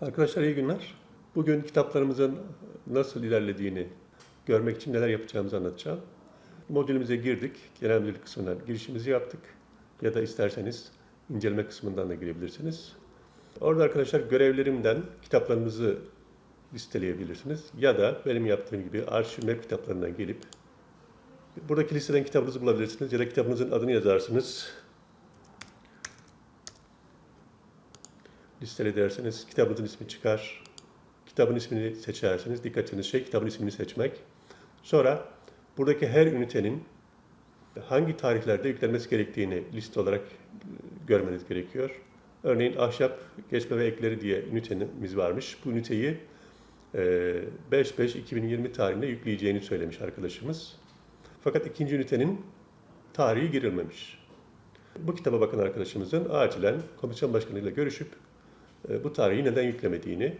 Arkadaşlar iyi günler. Bugün kitaplarımızın nasıl ilerlediğini görmek için neler yapacağımızı anlatacağım. Modülümüze girdik. Genel müdürlük kısmından girişimizi yaptık. Ya da isterseniz inceleme kısmından da girebilirsiniz. Orada arkadaşlar görevlerimden kitaplarınızı listeleyebilirsiniz. Ya da benim yaptığım gibi arşiv map kitaplarından gelip buradaki listeden kitabınızı bulabilirsiniz. Ya da kitabınızın adını yazarsınız. Listele derseniz kitabınızın ismi çıkar. Kitabın ismini seçerseniz dikkatiniz şey kitabın ismini seçmek. Sonra buradaki her ünitenin hangi tarihlerde yüklenmesi gerektiğini liste olarak e, görmeniz gerekiyor. Örneğin ahşap geçme ve ekleri diye ünitemiz varmış. Bu üniteyi e, 5-5-2020 tarihinde yükleyeceğini söylemiş arkadaşımız. Fakat ikinci ünitenin tarihi girilmemiş. Bu kitaba bakan arkadaşımızın acilen komisyon başkanıyla görüşüp e, bu tarihi neden yüklemediğini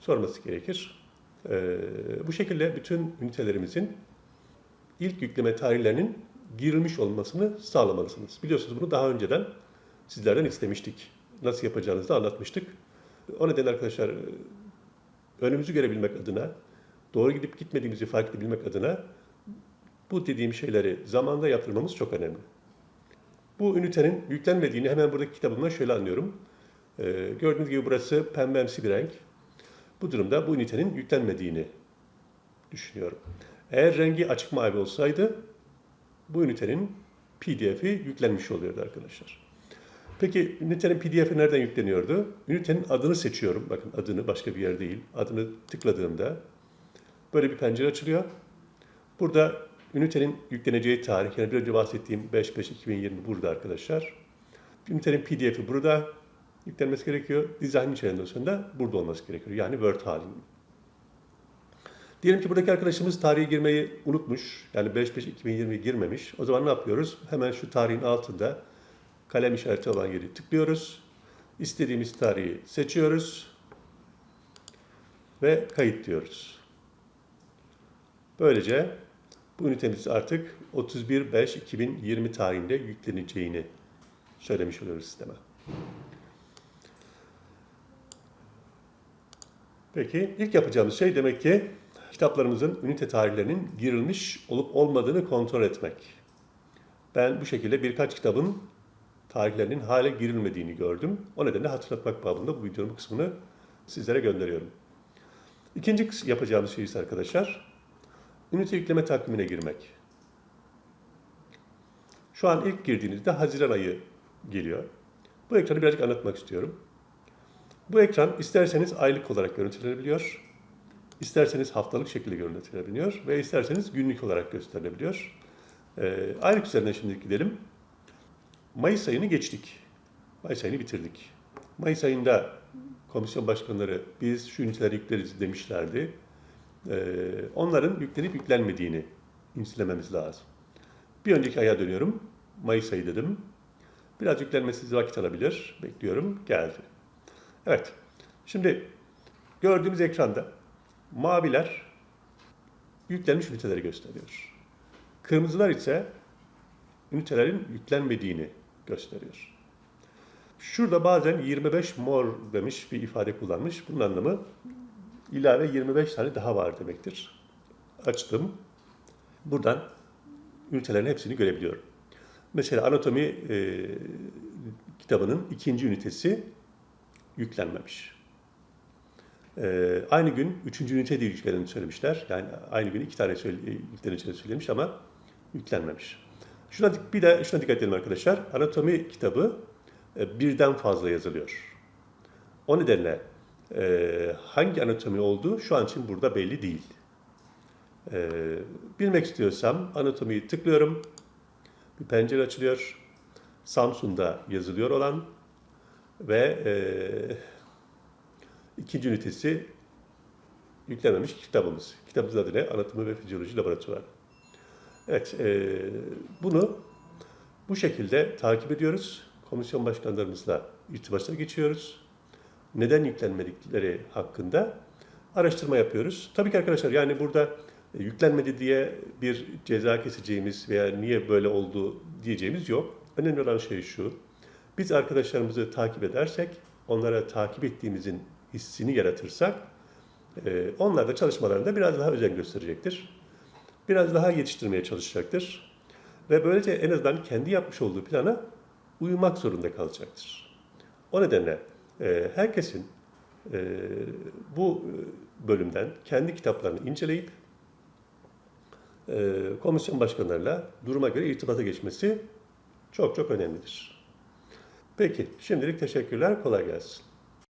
sorması gerekir. E, Bu şekilde bütün ünitelerimizin ilk yükleme tarihlerinin girilmiş olmasını sağlamalısınız. Biliyorsunuz bunu daha önceden sizlerden istemiştik. Nasıl yapacağınızı da anlatmıştık. O nedenle arkadaşlar e, önümüzü görebilmek adına, doğru gidip gitmediğimizi fark edebilmek adına bu dediğim şeyleri zamanda yaptırmamız çok önemli. Bu ünitenin yüklenmediğini hemen buradaki kitabımdan şöyle anlıyorum. Ee, gördüğünüz gibi burası pembemsi bir renk. Bu durumda bu ünitenin yüklenmediğini düşünüyorum. Eğer rengi açık mavi olsaydı bu ünitenin PDF'i yüklenmiş oluyordu arkadaşlar. Peki ünitenin PDF'i nereden yükleniyordu? Ünitenin adını seçiyorum. Bakın adını başka bir yer değil. Adını tıkladığımda böyle bir pencere açılıyor. Burada ünitenin yükleneceği tarih, yani bir önce bahsettiğim 5-5-2020 burada arkadaşlar. Ünitenin PDF'i burada yüklenmesi gerekiyor. Design da burada olması gerekiyor. Yani Word halinde. Diyelim ki buradaki arkadaşımız tarihe girmeyi unutmuş. Yani 5-5-2020 girmemiş. O zaman ne yapıyoruz? Hemen şu tarihin altında kalem işareti olan yeri tıklıyoruz. İstediğimiz tarihi seçiyoruz. Ve kayıt diyoruz. Böylece bu ünitemiz artık 31.5.2020 tarihinde yükleneceğini söylemiş oluyoruz sisteme. Peki ilk yapacağımız şey demek ki kitaplarımızın ünite tarihlerinin girilmiş olup olmadığını kontrol etmek. Ben bu şekilde birkaç kitabın tarihlerinin hale girilmediğini gördüm. O nedenle hatırlatmak babında bu videonun kısmını sizlere gönderiyorum. İkinci yapacağımız şey ise arkadaşlar, ünite yükleme takvimine girmek. Şu an ilk girdiğinizde Haziran ayı geliyor. Bu ekranı birazcık anlatmak istiyorum. Bu ekran isterseniz aylık olarak görüntülenebiliyor, isterseniz haftalık şekilde görüntülenebiliyor ve isterseniz günlük olarak gösterilebiliyor. Ee, aylık üzerinden şimdi gidelim. Mayıs ayını geçtik. Mayıs ayını bitirdik. Mayıs ayında komisyon başkanları biz şu üniteleri yükleriz demişlerdi. Ee, onların yüklenip yüklenmediğini incelememiz lazım. Bir önceki aya dönüyorum. Mayıs ayı dedim. Biraz yüklenmesi vakit alabilir. Bekliyorum. Geldi. Evet. Şimdi gördüğümüz ekranda maviler yüklenmiş üniteleri gösteriyor. Kırmızılar ise ünitelerin yüklenmediğini gösteriyor. Şurada bazen 25 mor demiş bir ifade kullanmış. Bunun anlamı ilave 25 tane daha var demektir. Açtım. Buradan ünitelerin hepsini görebiliyorum. Mesela anatomi e, kitabının ikinci ünitesi yüklenmemiş. Ee, aynı gün üçüncü ünite de yükleneni söylemişler. Yani aynı gün iki tane yükleneceğini söylemiş ama yüklenmemiş. Şuna bir de şuna dikkat edelim arkadaşlar. Anatomi kitabı e, birden fazla yazılıyor. O nedenle e, hangi anatomi olduğu şu an için burada belli değil. E, bilmek istiyorsam anatomiyi tıklıyorum. Bir pencere açılıyor. Samsun'da yazılıyor olan ve e, ikinci ünitesi yüklenmemiş kitabımız. Kitabımızın adı ne? Anatomi ve Fizyoloji Laboratuvarı. Evet, e, bunu bu şekilde takip ediyoruz. Komisyon başkanlarımızla irtibata geçiyoruz. Neden yüklenmedikleri hakkında araştırma yapıyoruz. Tabii ki arkadaşlar yani burada e, yüklenmedi diye bir ceza keseceğimiz veya niye böyle oldu diyeceğimiz yok. Önemli olan şey şu. Biz arkadaşlarımızı takip edersek onlara takip ettiğimizin hissini yaratırsak e, onlar da çalışmalarında biraz daha özen gösterecektir. Biraz daha yetiştirmeye çalışacaktır. Ve böylece en azından kendi yapmış olduğu plana uyumak zorunda kalacaktır. O nedenle e, herkesin e, bu bölümden kendi kitaplarını inceleyip komisyon başkanlarıyla duruma göre irtibata geçmesi çok çok önemlidir. Peki, şimdilik teşekkürler, kolay gelsin.